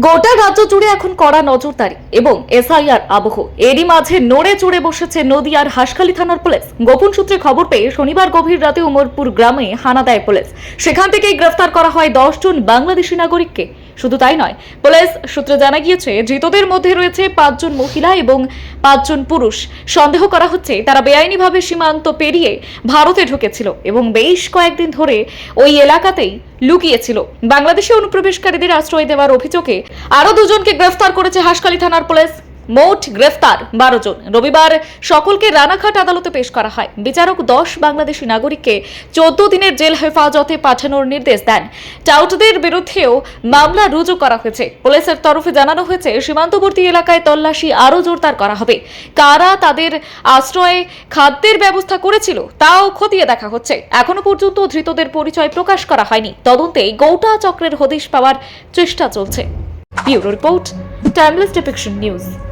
গোটা রাজ্য জুড়ে এখন কড়া নজরদারি এবং এসআইআর আবহ। এরই মাঝে নড়ে চড়ে বসেছে নদিয়ার হাসখালী থানার পুলিশ। গোপন সূত্রে খবর পেয়ে শনিবার গভীর রাতে উমরপুর গ্রামে হানা দেয় পুলিশ। সেখান থেকেই গ্রেফতার করা হয় দশ জন বাংলাদেশি নাগরিককে। শুধু তাই নয়, পুলিশ সূত্রে জানা গিয়েছে, ধৃতদের মধ্যে রয়েছে পাঁচজন মহিলা এবং পাঁচজন পুরুষ। সন্দেহ করা হচ্ছে, তারা বেআইনিভাবে সীমান্ত পেরিয়ে ভারতে ঢুকেছিল এবং বেশ কয়েকদিন ধরে ওই এলাকাতেই লুকিয়েছিল। বাংলাদেশে অনুপ্রবেশকারীদের আশ্রয় দেওয়ার অভিযোগে আরও দুজনকে গ্রেফতার করেছে হাসখালী থানার পুলিশ। মোট গ্রেফতার বারো জন। রবিবার সকলকে রানাঘাট আদালতে পেশ করা হয়। বিচারক দশ বাংলাদেশি নাগরিককে চোদ্দ দিনের জেল হেফাজতে পাঠানোর নির্দেশ দেন। টাউটদের বিরুদ্ধেও মামলা রুজু করা হয়েছে। পুলিশের তরফে জানানো হয়েছে, সীমান্তবর্তী এলাকায় তল্লাশি আরও জোরদার করা হবে। কারা তাদের আশ্রয়ে খাদ্যের ব্যবস্থা করেছিল তাও খতিয়ে দেখা হচ্ছে। এখনও পর্যন্ত ধৃতদের পরিচয় প্রকাশ করা হয়নি। তদন্তে গৌটা চক্রের হদিশ পাওয়ার চেষ্টা চলছে। Bureau report, timeless depiction news.